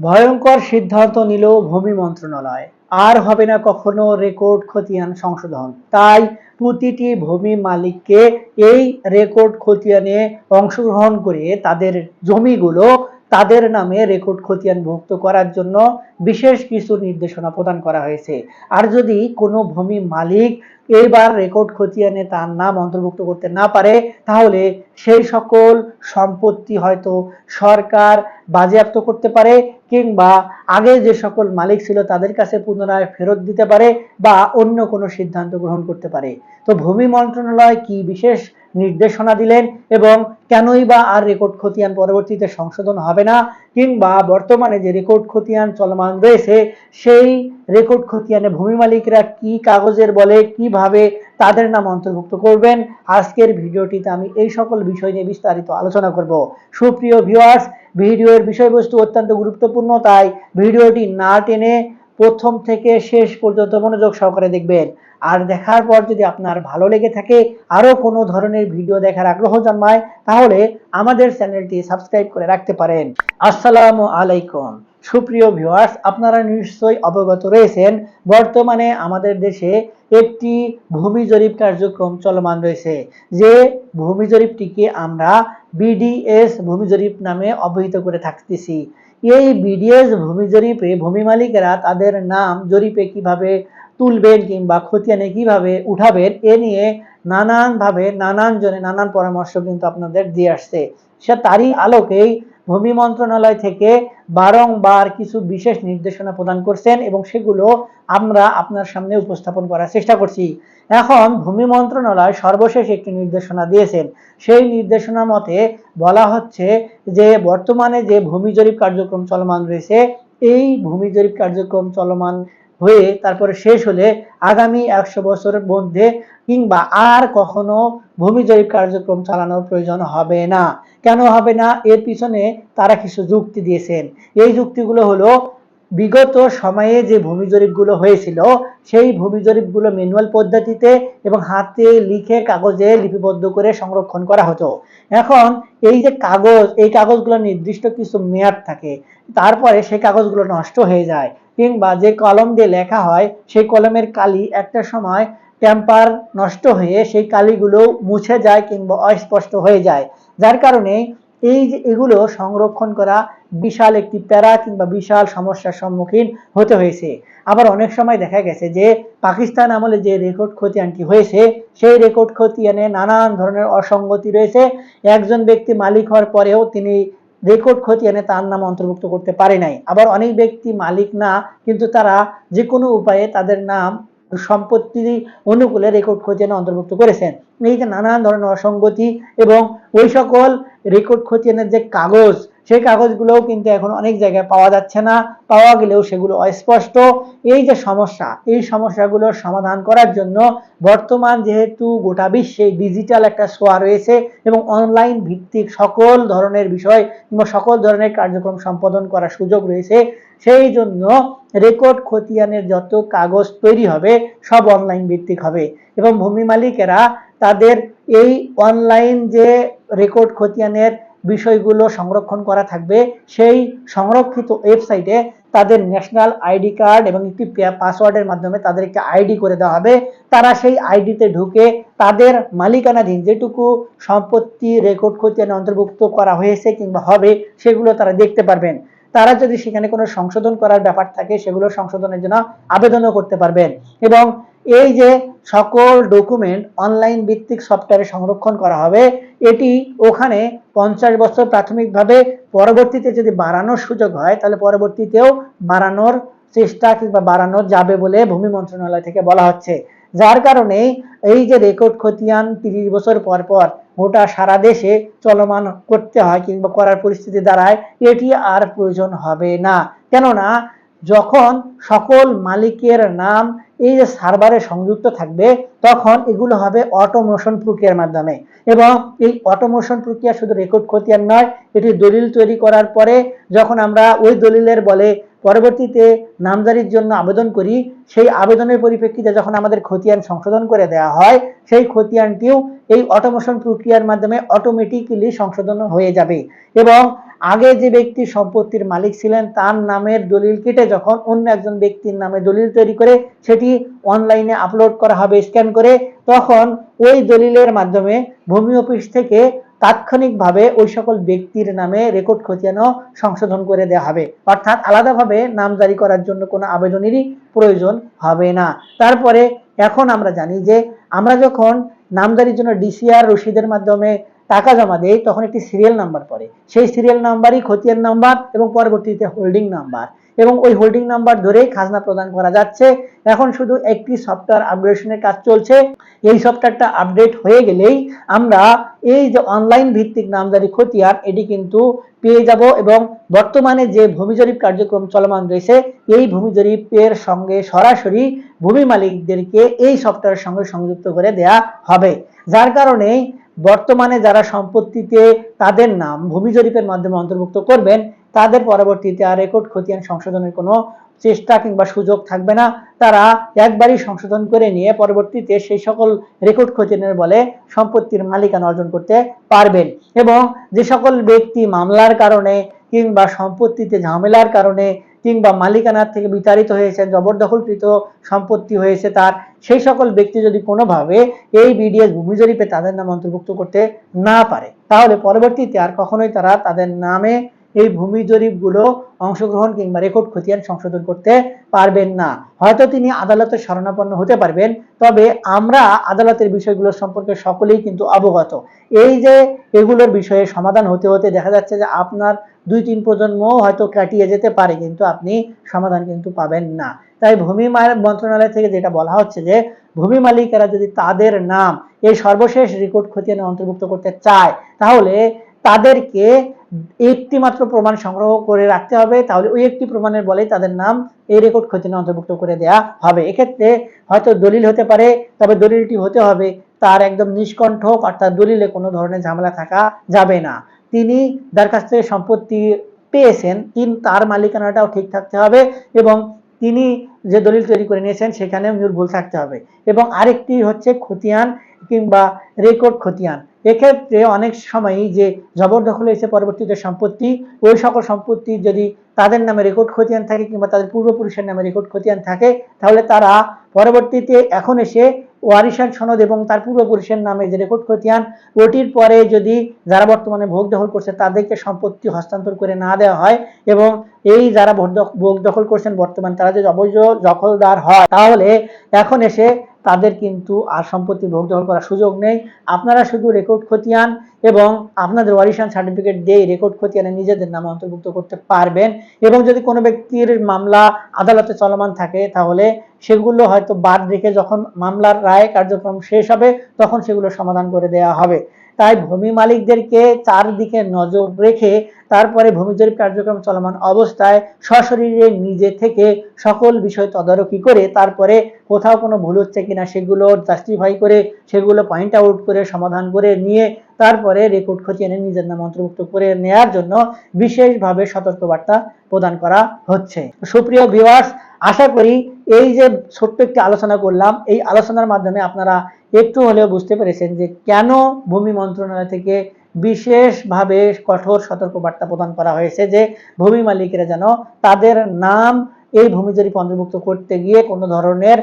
ভয়ঙ্কর সিদ্ধান্ত নিল ভূমি মন্ত্রণালয়। আর হবে না কখনো রেকর্ড খতিয়ান সংশোধন। তাই প্রতিটি ভূমি মালিককে এই রেকর্ড খতিয়ানে অংশগ্রহণ করে তাদের জমিগুলো তাদের নামে রেকর্ড খতিয়ানভুক্ত করার জন্য বিশেষ কিছু নির্দেশনা প্রদান করা হয়েছে। আর যদি কোনো ভূমি মালিক এইবার রেকর্ড খতিয়ানে তার নাম অন্তর্ভুক্ত করতে না পারে, তাহলে সেই সকল সম্পত্তি হয়তো সরকার বাজেয়াপ্ত করতে পারে কিংবা আগে যে সকল মালিক ছিল তাদের কাছে পুনরায় ফেরত দিতে পারে বা অন্য কোনো সিদ্ধান্ত গ্রহণ করতে পারে। তো ভূমি মন্ত্রণালয় কি বিশেষ নির্দেশনা দিলেন এবং কেনই বা আর রেকর্ড খতিয়ান পরবর্তীতে সংশোধন হবে না কিংবা বর্তমানে যে রেকর্ড খতিয়ান চলমান রয়েছে, সেই রেকর্ড খতিয়ানে ভূমি মালিকরা কি কাগজের বলে কীভাবে তাদের নাম অন্তর্ভুক্ত করবেন। আজকের ভিডিওটিতে আমি এই সকল বিষয় নিয়ে বিস্তারিত আলোচনা করব। সুপ্রিয় ভিউয়ার্স ভিডিওর বিষয়বস্তু অত্যন্ত গুরুত্বপূর্ণ, তাই ভিডিওটি না টেনে প্রথম থেকে শেষ পর্যন্ত মনোযোগ সহকারে দেখবেন। আর দেখার পর যদি আপনার ভালো লেগে থাকে, আরও কোনো ধরনের ভিডিও দেখার আগ্রহ জন্মায়, তাহলে আমাদের চ্যানেলটি সাবস্ক্রাইব করে রাখতে পারেন। আসসালামু আলাইকুম। সুপ্রিয় ভিউয়ার্স আপনারা নিশ্চয়ই অবগত রয়েছেন, বর্তমানে আমাদের দেশে একটি ভূমি জরিপ কার্যক্রম চলমান রয়েছে। যে ভূমি জরিপটিকে আমরা বিডিএস ভূমি জরিপ নামে অবহিত করে থাকতেছি। এই বিডিএস ভূমি জরিপে ভূমি মালিকেরা তাদের নাম জরিপে কীভাবে তুলবেন কিংবা খতিয়ানে কীভাবে উঠাবেন, এ নিয়ে নানানভাবে নানান জনে নানান পরামর্শ কিন্তু আপনাদের দিয়ে আসছে। সে তারই আলোকেই ভূমি মন্ত্রণালয় থেকে বারংবার কিছু বিশেষ নির্দেশনা প্রদান করছেন এবং সেগুলো আমরা আপনার সামনে উপস্থাপন করার চেষ্টা করছি। এখন ভূমি মন্ত্রণালয় সর্বশেষ একটি নির্দেশনা দিয়েছেন। সেই নির্দেশনা মতে বলা হচ্ছে যে, বর্তমানে যে ভূমি জরিপ কার্যক্রম চলমান রয়েছে, এই ভূমি জরিপ কার্যক্রম চলমান হয়ে তারপরে শেষ হলে আগামী একশো বছরের মধ্যে কিংবা আর কখনো ভূমি জরিপ কার্যক্রম চালানোর প্রয়োজন হবে না। কেন হবে না? এর পিছনে তারা কিছু যুক্তি দিয়েছেন। এই যুক্তিগুলো হলো, বিগত সময়ে যে ভূমি জরিপগুলো হয়েছিল, সেই ভূমি জরিপগুলো ম্যানুয়াল পদ্ধতিতে এবং হাতে লিখে কাগজে লিপিবদ্ধ করে সংরক্ষণ করা হতো। এখন এই যে কাগজ, এই কাগজগুলো নির্দিষ্ট কিছু মেয়াদ থাকে, তারপরে সেই কাগজগুলো নষ্ট হয়ে যায়। কিংবা যে কলম দিয়ে লেখা হয়, সেই কলমের কালি একটা সময় ট্যাম্পার নষ্ট হয়ে সেই কালিগুলো মুছে যায় কিংবা অস্পষ্ট হয়ে যায়। যার কারণে এই যে এগুলো সংরক্ষণ করা বিশাল একটি প্যারা কিংবা বিশাল সমস্যার সম্মুখীন হতে হয়েছে। আবার অনেক সময় দেখা গেছে যে পাকিস্তান আমলে যে রেকর্ড খতিয়ানটি হয়েছে, সেই রেকর্ড খতিয়ানে নানান ধরনের অসঙ্গতি রয়েছে। একজন ব্যক্তি মালিক হওয়ার পরেও তিনি রেকর্ড খতিয়ানে তার নাম অন্তর্ভুক্ত করতে পারে নাই। আবার অনেক ব্যক্তি মালিক না, কিন্তু তারা যে কোনো উপায়ে তাদের নাম সম্পত্তি অনুকূলে রেকর্ড খতিয়ানে অন্তর্ভুক্ত করেছেন। এই যে নানান ধরনের অসঙ্গতি এবং ওই সকল রেকর্ড খতিয়ানের যে কাগজ সেই কাগজগুলোও কিন্তু এখন অনেক জায়গায় পাওয়া যাচ্ছে না, পাওয়া গেলেও সেগুলো অস্পষ্ট। এই যে সমস্যা, এই সমস্যাগুলোর সমাধান করার জন্য বর্তমান যেহেতু গোটা বিশ্বে ডিজিটাল একটা সোয়া রয়েছে এবং অনলাইন ভিত্তিক সকল ধরনের বিষয় কিংবা সকল ধরনের কার্যক্রম সম্পাদন করার সুযোগ রয়েছে, সেই জন্য রেকর্ড খতিয়ানের যত কাগজ তৈরি হবে, সব অনলাইন ভিত্তিক হবে। এবং ভূমি মালিকেরা তাদের এই অনলাইন যে রেকর্ড খতিয়ানের বিষয়গুলো সংরক্ষণ করা থাকবে। সেই সংরক্ষিত ওয়েবসাইটে তাদের ন্যাশনাল আইডি কার্ড এবং একটি পাসওয়ার্ডের মাধ্যমে তাদের একটি আইডি করে দেওয়া হবে। তারা সেই আইডিতে ঢুকে তাদের মালিকানাধীন যেটুকু সম্পত্তি রেকর্ড খতিয়ানে অন্তর্ভুক্ত করা হয়েছে কিংবা হবে, সেগুলো তারা দেখতে পারবেন। তারা যদি সেখানে কোনো সংশোধন করার ব্যাপার থাকে, সেগুলো সংশোধনের জন্য আবেদনও করতে পারবেন। এবং এই যে সকল ডকুমেন্ট, অনলাইন ভিত্তিক সফটওয়্যারে সংরক্ষণ করা হবে এটি ওখানে পঞ্চাশ বছর প্রাথমিকভাবে পরবর্তীতে যদি বাড়ানোর সুযোগ হয়, তাহলে পরবর্তীতেও বাড়ানোর চেষ্টা কিংবা বাড়ানো যাবে বলে ভূমি মন্ত্রণালয় থেকে বলা হচ্ছে। যার কারণে এই যে রেকর্ড খতিয়ান তিরিশ বছর পর পর গোটা সারা দেশে চলমান করতে হয় কিংবা করার পরিস্থিতি দাঁড়ায়, এটি আর প্রয়োজন হবে না। কেননা যখন সকল মালিকের নাম এই যে সার্ভারে সংযুক্ত থাকবে, তখন এগুলো হবে অটোমোশন প্রক্রিয়ার মাধ্যমে। এবং এই অটোমোশন প্রক্রিয়া শুধু রেকর্ড খতিয়ান নয়, এটি দলিল তৈরি করার পরে যখন আমরা ওই দলিলের বলে পরবর্তীতে নামজারির জন্য আবেদন করি। সেই আবেদনের পরিপ্রেক্ষিতে যখন আমাদের খতিয়ান সংশোধন করে দেওয়া হয়, সেই খতিয়ানটিও এই অটোমেশন প্রক্রিয়ার মাধ্যমে অটোমেটিক্যালি সংশোধন হয়ে যাবে। এবং আগে যে ব্যক্তি সম্পত্তির মালিক ছিলেন, তার নামের দলিল কেটে যখন অন্য একজন ব্যক্তির নামে দলিল তৈরি করে, সেটি অনলাইনে আপলোড করা হবে স্ক্যান করে, তখন ওই দলিলের মাধ্যমে ভূমি অফিস থেকে তাৎক্ষণিকভাবে ওই সকল ব্যক্তির নামে রেকর্ড খতিয়ানো সংশোধন করে দেওয়া হবে। অর্থাৎ আলাদাভাবে নাম জারি করার জন্য কোনো আবেদনেরই প্রয়োজন হবে না। তারপরে এখন আমরা জানি যে আমরা যখন নামজারির জন্য ডিসিআর রসিদের মাধ্যমে টাকা জমা দেই, তখন একটি সিরিয়াল নাম্বার পড়ে। সেই সিরিয়াল নাম্বারই খতিয়ান নাম্বার এবং পরবর্তীতে হোল্ডিং নাম্বার এবং ওই হোল্ডিং নাম্বার ধরেই খাজনা প্রদান করা যাচ্ছে। এখন শুধু একটি সফটওয়্যার আপগ্রেডেশনের কাজ চলছে। এই সফটওয়্যারটা আপডেট হয়ে গেলেই আমরা এই যে অনলাইন ভিত্তিক নামজারি খতিয়ান, এটি কিন্তু পেয়ে যাব এবং বর্তমানে যে ভূমি জরিপ কার্যক্রম চলমান রয়েছে, এই ভূমি জরিপের সঙ্গে সরাসরি ভূমি মালিকদেরকে এই সফটওয়্যারের সঙ্গে সংযুক্ত করে দেয়া হবে। যার কারণে বর্তমানে যারা সম্পত্তিতে তাদের নাম ভূমি জরিপের মাধ্যমে অন্তর্ভুক্ত করবেন তাদের পরবর্তীতে আর রেকর্ড খতিয়ান সংশোধনের কোনো চেষ্টা কিংবা সুযোগ থাকবে না। তারা একবারই সংশোধন করে নিয়ে পরবর্তীতে সেই সকল রেকর্ড খতিয়ানের বলে সম্পত্তির মালিকানা অর্জন করতে পারবেন এবং যে সকল ব্যক্তি মামলার কারণে কিংবা সম্পত্তিতে ঝামেলার কারণে কিংবা মালিকানার থেকে বিতাড়িত হয়েছে জবরদখলকৃত সম্পত্তি হয়েছে তার, সেই সকল ব্যক্তি যদি কোনোভাবে এই বিডিএস ভূমি জরিপে তাদের নাম অন্তর্ভুক্ত করতে না পারে, তাহলে পরবর্তীতে আর কখনোই তারা তাদের নামে এই ভূমি জরিপগুলো অংশগ্রহণ কিংবা রেকর্ড খতিয়ান সংশোধন করতে পারবেন না। হয়তো তিনি আদালতে শরণাপন্ন হতে পারবেন, তবে আমরা আদালতের বিষয়গুলো সম্পর্কে সকলেই কিন্তু অবগত। এই যে এগুলোর বিষয়ে সমাধান হতে হতে দেখা যাচ্ছে যে আপনার দুই তিন প্রজন্ম হয়তো কাটিয়ে যেতে পারে, কিন্তু আপনি সমাধান কিন্তু পাবেন না। তাই ভূমি মন্ত্রণালয় থেকে যেটা বলা হচ্ছে যে, ভূমি মালিকেরা যদি তাদের নাম এই সর্বশেষ রেকর্ড খতিয়ানে অন্তর্ভুক্ত করতে চায়, তাহলে তাদেরকে একটি মাত্র প্রমাণ সংগ্রহ করে রাখতে হবে, তাহলে ওই একটি প্রমাণের বলে তাদের নাম এই রেকর্ড খতিয়ানে অন্তর্ভুক্ত করে দেয়া হবে। এক্ষেত্রে হয়তো দলিল হতে পারে, তবে দলিলটি হতে হবে তার একদম নিষ্কণ্ঠক অর্থাৎ দলিলে কোনো ধরনের ঝামেলা থাকা যাবে না। তিনি দরখাস্তের সম্পত্তি পেয়েছেন তিনি তার মালিকানাটাও ঠিক থাকতে হবে এবং তিনি যে দলিল তৈরি করে নিয়েছেন, সেখানেও মূল ভুল থাকতে হবে। এবং আরেকটি হচ্ছে খতিয়ান কিংবা রেকর্ড খতিয়ান। এক্ষেত্রে অনেক সময়ই যে জবরদখল হয়েছে পরবর্তীতে সম্পত্তি, ওই সকল সম্পত্তি যদি তাদের নামে রেকর্ড খতিয়ান থাকে কিংবা তাদের পূর্বপুরুষের নামে রেকর্ড খতিয়ান থাকে, তাহলে তারা পরবর্তীতে এখন এসে ওয়ারিশান সনদ এবং তার পূর্বপুরুষের নামে যে রেকর্ড খতিয়ান, ওটির পরে যদি যারা বর্তমানে ভোগ দখল করছে তাদেরকে সম্পত্তি হস্তান্তর করে না দেওয়া হয় এবং এই যারা ভোগ দখল করছেন বর্তমান, তারা যদি অবৈধ দখলদার হয়, তাহলে এখন এসে তাদের কিন্তু আর সম্পত্তি ভোগ দখল করার সুযোগ নেই। আপনারা শুধু রেকর্ড খতিয়ান এবং আপনাদের ওয়ারিশান সার্টিফিকেট দিয়ে রেকর্ড খতিয়ানে নিজেদের নামে অন্তর্ভুক্ত করতে পারবেন এবং যদি কোনো ব্যক্তির মামলা আদালতে চলমান থাকে, তাহলে সেগুলো হয়তো বাদ রেখে যখন মামলার রায় কার্যক্রম শেষ হবে, তখন সেগুলো সমাধান করে দেওয়া হবে। তাই ভূমি মালিকদেরকে চারদিকে নজর রেখে তারপরে ভূমি জরিপ কার্যক্রম চলমান অবস্থায় সশরীরে নিজে থেকে সকল বিষয় তদারকি করে তারপরে কোথাও কোনো ভুল হচ্ছে কিনা সেগুলো জাস্টিফাই করে, সেগুলো পয়েন্ট আউট করে, সমাধান করে নিয়ে তারপরে রেকর্ড খতিয়ে এনে নিজের নাম অন্তর্ভুক্ত করে নেয়ার জন্য বিশেষভাবে সতর্কবার্তা প্রদান করা হচ্ছে। সুপ্রিয় ভিউয়ার্স আশা করি এই যে ছোট্ট একটি আলোচনা করলাম, এই আলোচনার মাধ্যমে আপনারা একটু হলেও বুঝতে পেরেছেন যে কেন ভূমি মন্ত্রণালয় থেকে বিশেষভাবে কঠোর সতর্কবার্তা প্রদান করা হয়েছে যে ভূমি মালিকেরা যেন তাদের নাম এই ভূমি জরিপ অন্তর্ভুক্ত করতে গিয়ে কোনো ধরনের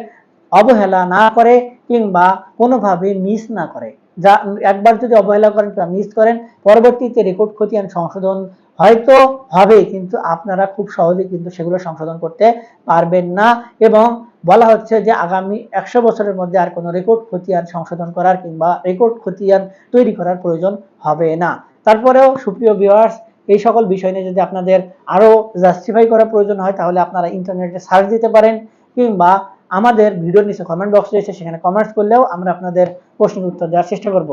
অবহেলা না করে কিংবা কোনোভাবে মিস না করে। যা একবার যদি অবহেলা করেন কিংবা মিস করেন, পরবর্তীতে রেকর্ড খতিয়ান সংশোধন হয়তো হবে, কিন্তু আপনারা খুব সহজে কিন্তু সেগুলো সংশোধন করতে পারবেন না। এবং বলা হচ্ছে যে আগামী একশো বছরের মধ্যে আর কোনো রেকর্ড খতিয়ান সংশোধন করার কিংবা রেকর্ড খতিয়ান তৈরি করার প্রয়োজন হবে না। তারপরেও সুপ্রিয় ভিউয়ার্স এই সকল বিষয় নিয়ে যদি আপনাদের আরও জাস্টিফাই করার প্রয়োজন হয়, তাহলে আপনারা ইন্টারনেটে সার্চ দিতে পারেন কিংবা আমাদের ভিডিওর নিচে কমেন্ট বক্স রয়েছে, সেখানে কমেন্টস করলেও আমরা আপনাদের প্রশ্নের উত্তর দেওয়ার চেষ্টা করব।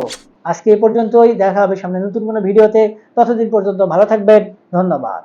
আজকে এই পর্যন্তই, দেখা হবে সামনে নতুন কোনো ভিডিওতে। ততদিন পর্যন্ত ভালো থাকবেন, ধন্যবাদ।